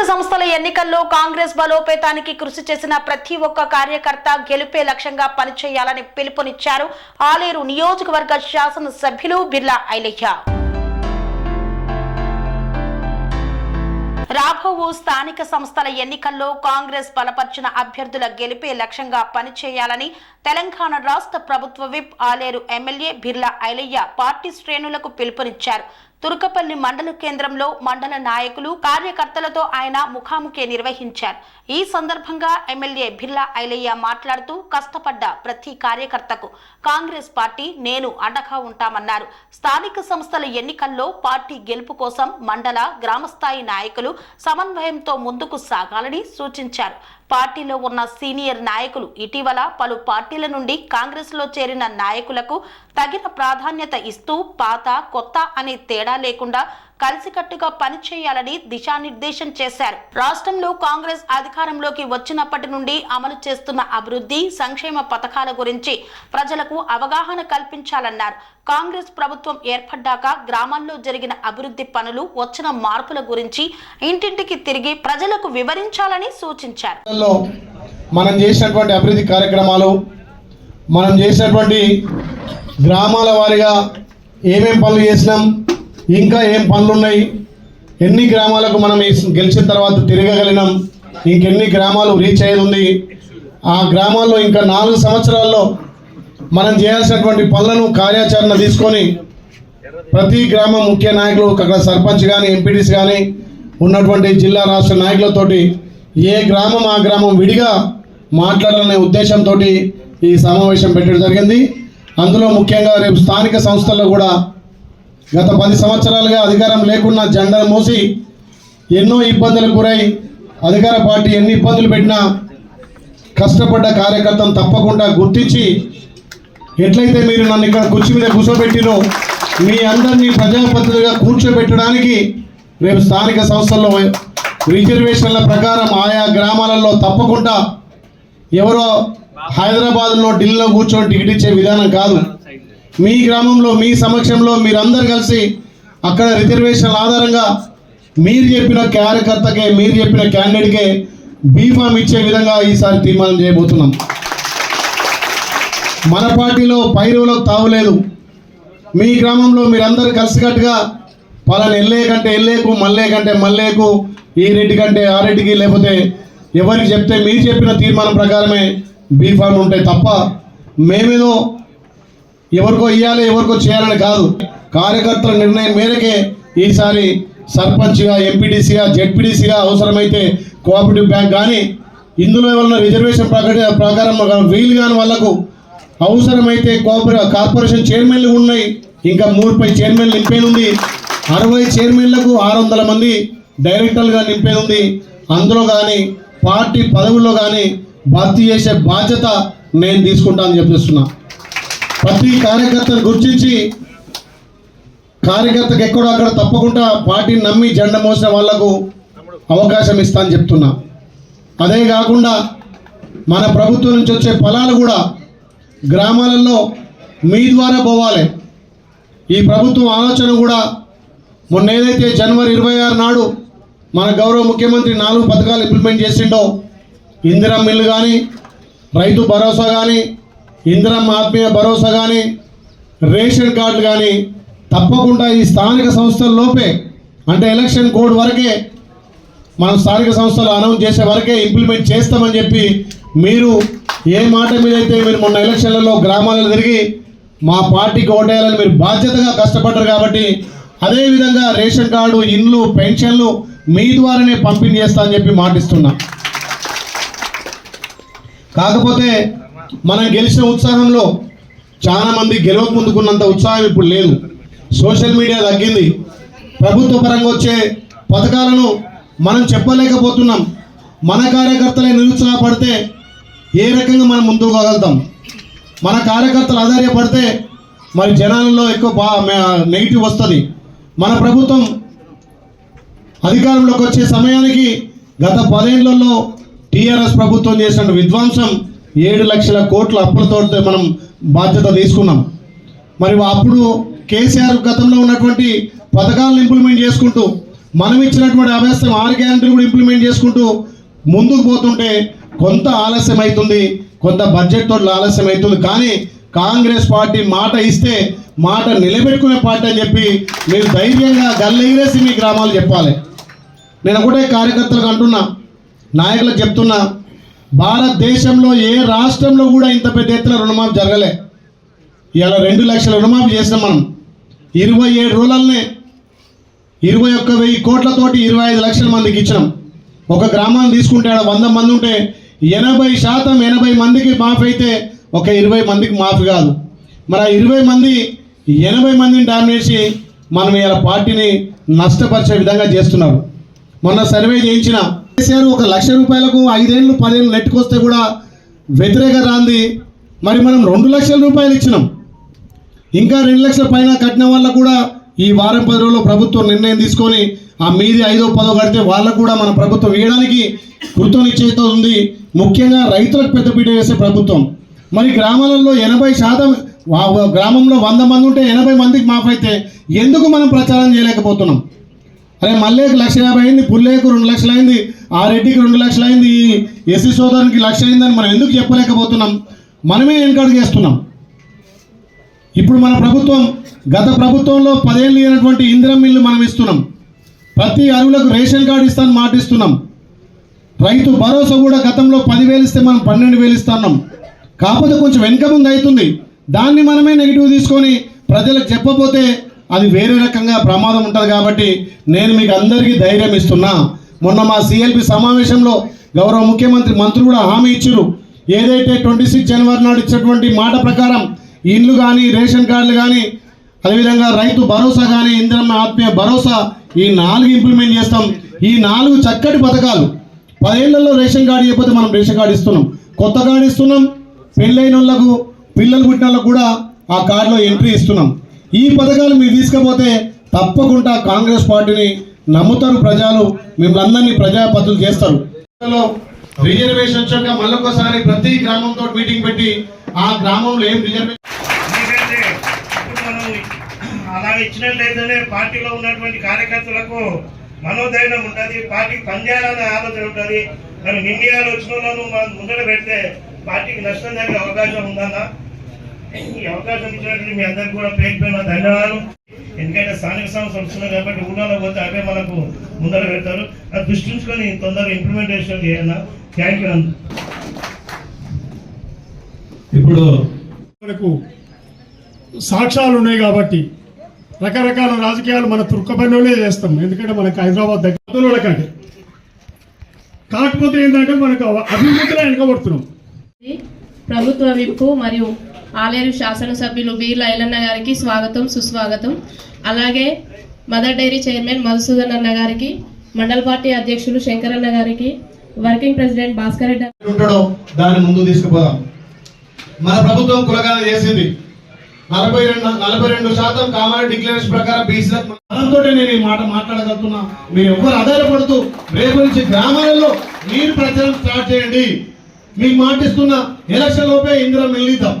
స్థానిక సంస్థల ఎన్నికల్లో కాంగ్రెస్ బలోపేతానికి కృషి చేసిన ప్రతి ఒక్క కార్యకర్త గెలుపే లక్ష్యంగా పనిచేయాలని పిలుపునిచ్చారు ఆలేరు నియోజకవర్గ శాసనసభ్యులు బిర్లా ఐలయ్య. రాబోవు స్థానిక సంస్థల ఎన్నికల్లో కాంగ్రెస్ బలపరిచిన అభ్యర్థుల గెలిపే లక్ష్యంగా పనిచేయాలని తెలంగాణ రాష్ట్ర ప్రభుత్వ whip Aler MLA Birla Ailaiah party శ్రేణులకు పిలుపునిచ్చారు. తుర్కపల్లి మండల కేంద్రంలో మండల నాయకులు కార్యకర్తలతో ఆయన ముఖాముఖి నిర్వహించారు. ఈ సందర్భంగా ఎమ్మెల్యే బిర్లా ఐలయ్య మాట్లాడుతూ కష్టపడ్డ ప్రతి కార్యకర్తకు కాంగ్రెస్ పార్టీ నేను అండగా ఉంటామన్నారు. స్థానిక సంస్థల ఎన్నికల్లో పార్టీ గెలుపు కోసం మండల గ్రామస్థాయి నాయకులు సమన్వయంతో ముందుకు సాగాలని సూచించారు. పార్టీలో ఉన్న సీనియర్ నాయకులు ఇటీవల పలు పార్టీల నుండి కాంగ్రెస్లో చేరిన నాయకులకు తగిన ప్రాధాన్యత ఇస్తూ పాత కొత్త అనే తేడా లేకుండా కలిసికట్టుగా పనిచేయాలని దిశానిర్దేశం చేశారు. రాష్ట్రంలో కాంగ్రెస్ అధికారంలోకి వచ్చినప్పటి నుండి అమలు చేస్తున్న అభివృద్ధి సంక్షేమ పథకాల గురించి ప్రజలకు అవగాహన కల్పించాలన్నారు. కాంగ్రెస్ ప్రభుత్వం ఏర్పడ్డాక గ్రామాల్లో జరిగిన అభివృద్ధి పనులు వచ్చిన మార్పుల గురించి ఇంటింటికి తిరిగి ప్రజలకు వివరించాలని సూచించారు. మనం చేసినటువంటి అభివృద్ధి కార్యక్రమాలు మనం చేసినటువంటి గ్రామాల వారిగా ఏమేం పనులు చేసినాం ఇంకా ఏం పనులు ఉన్నాయి ఎన్ని గ్రామాలకు మనం గెలిచిన తర్వాత తిరగగలిగినాం? ఇంకెన్ని గ్రామాలు రీచ్ అయ్యేది ఉంది? ఆ గ్రామాల్లో ఇంకా నాలుగు సంవత్సరాల్లో మనం చేయాల్సినటువంటి పనులను కార్యాచరణ తీసుకొని ప్రతి గ్రామం ముఖ్య నాయకులు అక్కడ సర్పంచ్ కానీ ఎంపీటీసీ కానీ ఉన్నటువంటి జిల్లా రాష్ట్ర నాయకులతోటి ఏ గ్రామం ఆ గ్రామం విడిగా మాట్లాడాలనే ఉద్దేశంతో ఈ సమావేశం పెట్టడం జరిగింది. అందులో ముఖ్యంగా రేపు స్థానిక సంస్థల్లో కూడా గత పది సంవత్సరాలుగా అధికారం లేకుండా జెండా మోసి ఎన్నో ఇబ్బందులకు గురై అధికార పార్టీ ఎన్ని ఇబ్బందులు పెట్టినా కష్టపడ్డ కార్యకర్తను తప్పకుండా గుర్తించి ఎట్లయితే మీరు నన్ను ఇక్కడ కుర్చీ మీద కూర్చోబెట్టినో మీ అందరినీ ప్రజాప్రతినిధులుగా కూర్చోబెట్టడానికి రేపు స్థానిక సంస్థల్లో రిజర్వేషన్ల ప్రకారం ఆయా గ్రామాలలో తప్పకుండా ఎవరో హైదరాబాద్లో ఢిల్లీలో కూర్చొని టికెట్ ఇచ్చే విధానం కాదు. మీ గ్రామంలో మీ సమక్షంలో మీరందరు కలిసి అక్కడ రిజర్వేషన్ల ఆధారంగా మీరు చెప్పిన కార్యకర్తకే మీరు చెప్పిన క్యాండిడేట్కే బీఫామ్ ఇచ్చే విధంగా ఈసారి తీర్మానం చేయబోతున్నాం. మన పార్టీలో పైరువులకు తావులేదు మీ గ్రామంలో మీరందరూ కలిసికట్టుగా పలానా ఎల్లే కంటే ఎల్లేకు మల్లే కంటే మల్లేకు ఈ రెడ్డి కంటే ఆ రెడ్డికి లేకపోతే ఎవరికి చెప్తే మీరు చెప్పిన తీర్మానం ప్రకారమే బీఫామ్ ఉంటాయి తప్ప మేమేదో ఎవరికో ఇవ్వాలి ఎవరికో చేయాలని కాదు. కార్యకర్తల నిర్ణయం మేరకే ఈసారి సర్పంచ్గా ఎంపీటీసీగా జెడ్పీటీసీగా అవసరమైతే కోఆపరేటివ్ బ్యాంక్ కానీ ఇందులో ఏమన్నా రిజర్వేషన్ ప్రకట ప్రకారం వీలు కాని వాళ్ళకు అవసరమైతే కోఆపరే కార్పొరేషన్ చైర్మన్లు ఉన్నాయి. ఇంకా మూడుపై చైర్మన్లు నింపేనుంది. అరవై చైర్మన్లకు ఆరు వందల మంది డైరెక్టర్లుగా నింపేనుంది. ఉంది అందులో కానీ పార్టీ పదవుల్లో కానీ భర్తీ చేసే బాధ్యత నేను తీసుకుంటానని చెప్పేస్తున్నాను ప్రతి కార్యకర్తను గుర్తించి కార్యకర్తకు ఎక్కడో అక్కడ తప్పకుండా పార్టీని నమ్మి జెండా మోసిన వాళ్ళకు అవకాశం ఇస్తా అని చెప్తున్నా. అదే కాకుండా మన ప్రభుత్వం నుంచి వచ్చే ఫలాలు కూడా గ్రామాలలో మీ ద్వారా పోవాలి. ఈ ప్రభుత్వం ఆలోచన కూడా మొన్న ఏదైతే జనవరి ఇరవై ఆరు నాడు మన గౌరవ ముఖ్యమంత్రి నాలుగు పథకాలు ఇంప్లిమెంట్ చేసిండో ఇందిరం మిల్లు కానీ రైతు భరోసా కానీ ఇందిరం ఆత్మీయ భరోసా కానీ రేషన్ కార్డులు కానీ తప్పకుండా ఈ స్థానిక సంస్థల్లోపే అంటే ఎలక్షన్ కోడ్ వరకే మనం స్థానిక సంస్థలు అనౌన్స్ చేసే వరకే ఇంప్లిమెంట్ చేస్తామని చెప్పి మీరు ఏ మాట మీద అయితే మీరు మొన్న ఎలక్షన్లలో గ్రామాలలో తిరిగి మా పార్టీకి ఓటేయాలని మీరు బాధ్యతగా కష్టపడ్డారు కాబట్టి అదేవిధంగా రేషన్ కార్డు ఇండ్లు పెన్షన్లు మీ ద్వారానే పంపిణీ చేస్తా అని చెప్పి మాటిస్తున్నా. కాకపోతే మనం గెలిచిన ఉత్సాహంలో చాలామంది గెలవ ముందుకున్నంత ఉత్సాహం ఇప్పుడు లేదు. సోషల్ మీడియా తగ్గింది. ప్రభుత్వ పరంగా వచ్చే పథకాలను మనం చెప్పలేకపోతున్నాం. మన కార్యకర్తలే నిరుత్సాహపడితే ఏ రకంగా మనం ముందుకు పోగలుగుతాం? మన కార్యకర్తలు ఆధారపడితే మరి జనాలలో ఎక్కువ బా నెగిటివ్ వస్తుంది. మన ప్రభుత్వం అధికారంలోకి వచ్చే సమయానికి గత పదేళ్ళలో టీఆర్ఎస్ ప్రభుత్వం చేసిన విధ్వంసం ఏడు లక్షల కోట్ల అప్పులతో మనం బాధ్యత తీసుకున్నాం. మరి అప్పుడు కేసీఆర్ గతంలో ఉన్నటువంటి పథకాలను ఇంప్లిమెంట్ చేసుకుంటూ మనం ఇచ్చినటువంటి అభ్యాసం ఆరు గ్యారంటీలు కూడా ఇంప్లిమెంట్ చేసుకుంటూ ముందుకు పోతుంటే కొంత ఆలస్యం అవుతుంది కొంత బడ్జెట్ తోటి ఆలస్యం అవుతుంది కానీ కాంగ్రెస్ పార్టీ మాట ఇస్తే మాట నిలబెట్టుకునే పార్టీ అని చెప్పి మీరు ధైర్యంగా గల్లెగిరేసి మీ గ్రామాలు చెప్పాలి. నేను ఒకటే కార్యకర్తలకు అంటున్నా నాయకులకు చెప్తున్నా భారతదేశంలో ఏ రాష్ట్రంలో కూడా ఇంత పెద్ద ఎత్తున రుణమాఫీ జరగలే. ఇలా రెండు లక్షల రుణమాఫీ చేసినాం మనం. ఇరవై ఏడు రోజులనే ఇరవై ఒక్క వెయ్యి కోట్లతోటి ఇరవై ఐదు లక్షల మందికి ఇచ్చినాం. ఒక గ్రామాన్ని తీసుకుంటే ఆడ వంద మంది ఉంటే ఎనభై శాతం ఎనభై మందికి మాఫీ అయితే ఒక ఇరవై మందికి మాఫీ కాదు. మరి ఆ ఇరవై మంది ఎనభై మందిని డామినేసి మనం ఇలా పార్టీని నష్టపరిచే విధంగా చేస్తున్నారు. మొన్న సర్వే చేయించిన కేసీఆర్ ఒక లక్ష రూపాయలకు ఐదేళ్ళు పదేళ్ళు నెట్టుకొస్తే కూడా వ్యతిరేక రాంది. మరి మనం రెండు లక్షల రూపాయలు ఇచ్చినాం. ఇంకా రెండు లక్షల పైన కట్టిన వల్ల కూడా ఈ వారం పది రోజుల్లో ప్రభుత్వం నిర్ణయం తీసుకొని ఆ మీది ఐదో పదో కడితే వాళ్ళకు కూడా మన ప్రభుత్వం వేయడానికి కృతనిశ్చయిత ఉంది ముఖ్యంగా రైతులకు పెద్దపీట వేసే ప్రభుత్వం. మరి గ్రామాలలో ఎనభై శాతం గ్రామంలో వంద మంది ఉంటే ఎనభై మందికి మాఫ్ అయితే ఎందుకు మనం ప్రచారం చేయలేకపోతున్నాం? అరే మల్లేకు లక్ష యాభై అయింది పుల్లేకు రెండు లక్షలు అయింది ఆ రెడ్డికి రెండు లక్షలు అయింది ఈ ఎస్సీ సోదరునికి లక్ష అయిందని మనం ఎందుకు చెప్పలేకపోతున్నాం? మనమే వెనకడుగు చేస్తున్నాం. ఇప్పుడు మన ప్రభుత్వం గత ప్రభుత్వంలో పదేళ్ళు అయినటువంటి ఇందిరం మిల్లు మనం ఇస్తున్నాం. ప్రతి అరువులకు రేషన్ కార్డు ఇస్తాను మాటిస్తున్నాం. రైతు భరోసా కూడా గతంలో పదివేలు ఇస్తే మనం పన్నెండు వేలు ఇస్తున్నాం. కాకపోతే కొంచెం వెనుక ముందు అవుతుంది. దాన్ని మనమే నెగిటివ్ తీసుకొని ప్రజలకు చెప్పపోతే అది వేరే రకంగా ప్రమాదం ఉంటుంది కాబట్టి నేను మీకు అందరికీ ధైర్యం ఇస్తున్నా. మొన్న మా సిఎల్పి సమావేశంలో గౌరవ ముఖ్యమంత్రి మంత్రులు కూడా హామీ ఇచ్చారు. ఏదైతే ట్వంటీ సిక్స్ జనవరి నాడు ఇచ్చినటువంటి మాట ప్రకారం ఇండ్లు కానీ రేషన్ కార్డులు కానీ అదేవిధంగా రైతు భరోసా కానీ ఇంద్రమ్మ ఆత్మీయ భరోసా ఈ నాలుగు ఇంప్లిమెంట్ చేస్తాం. ఈ నాలుగు చక్కటి పథకాలు. పదేళ్ళలో రేషన్ కార్డు ఇవ్వకపోతే మనం రేషన్ కార్డు ఇస్తున్నాం. కొత్త కార్డు ఇస్తున్నాం. పెళ్ళైన వాళ్ళకు పిల్లలు పుట్టిన వాళ్ళకు కూడా ఆ కార్డులో ఎంట్రీ ఇస్తున్నాం. ఈ పథకాలు మీరు తీసుకపోతే తప్పకుండా కాంగ్రెస్ పార్టీని నమ్ముతారు ప్రజలు. మిమ్మల్ని అందరినీ ప్రజాపతులు చేస్తారు. రిజర్వేషన్ వచ్చాక మళ్ళొకసారి ప్రతి గ్రామంతో మీటింగ్ పెట్టి ఆ గ్రామంలో ఏం రిజర్వేషన్ ఎందుకంటే ఇప్పుడు అలా ఇచ్చినట్లయితేనే పార్టీలో ఉన్నటువంటి కార్యకర్తలకు మనోధైర్యం ఉంటుంది పార్టీకి పనిచేయాలనే ఆలోచన ఉంటుంది. మరి నిర్ణయాలు వచ్చిన వాళ్ళను మనం ముందర పెడితే పార్టీకి నష్టం జరిగే అవకాశం ఉందన్నా? ఈ అవకాశం ఇచ్చినట్టు మీ అందరికి కూడా పేరు పైన ధన్యవాదాలు. ఎందుకంటే స్థానిక సంస్థలు వస్తున్నాయి కాబట్టి ఊళ్ళో పోతే అవే మనకు ముందర పెడతారు. అది దృష్టి ఉంచుకొని తొందరగా ఇంప్లిమెంటేషన్ చేయాలన్నా థ్యాంక్ యూ ఇప్పుడు మనకు సాక్ష్యాలు ఉన్నాయి కాబట్టి రకరకాల రాజకీయాలు మన తుర్కపల్లిలోనే చేస్తాం. ఎందుకంటే మనకు హైదరాబాద్ దగ్గర కంటే కాకపోతే ఏంటంటే మనకు అభివృద్ధిలో వెనకబడుతున్నాం. ప్రభుత్వ విప్పు మరియు ఆలేరు శాసనసభ్యులు బీర్ లైలన్న గారికి స్వాగతం సుస్వాగతం. అలాగే మదర్ డైరీ చైర్మన్ మధుసూదన్ అన్న గారికి మండల పార్టీ అధ్యక్షులు శంకరన్న గారికి వర్కింగ్ ప్రెసిడెంట్ భాస్కర్ రెడ్డి ఉంటాడో దాన్ని ముందు తీసుకుపోదాం. మన ప్రభుత్వం కులగానే చేసింది. నలభై రెండు నలభై రెండు శాతం కామారెడ్డి డిక్లరేషన్ ప్రకారం బీసీలకు నేను ఈ మాట మాట్లాడగలుగుతున్నా. మీరు ఎవరు ఆధారపడుతూ రేపు నుంచి గ్రామాలలో మీరు ప్రచారం స్టార్ట్ చేయండి. మీకు మాటిస్తున్న ఎలక్షన్ లోపే ఇందిరా ఇద్దాం.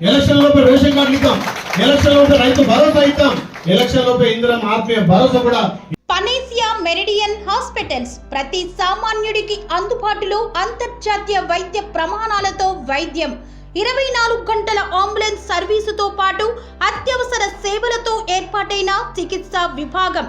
ఎలక్షన్ లోపే రేషన్ కార్డులు ఇద్దాం. ఎలక్షన్ లోపే రైతు భరోసా ఇద్దాం. ఎలక్షన్ లోపే ఇందిరా ఆత్మీయ భరోసా కూడా పనేసియా మెరిడియన్ హాస్పిటల్స్ ప్రతి సామాన్యుడికి అందుబాటులో అంతర్జాతీయ వైద్య ప్రమాణాలతో వైద్యం. ఇరవై నాలుగు గంటల అంబులెన్స్ సర్వీసుతో పాటు అత్యవసర సేవలతో ఏర్పాటైన చికిత్సా విభాగం.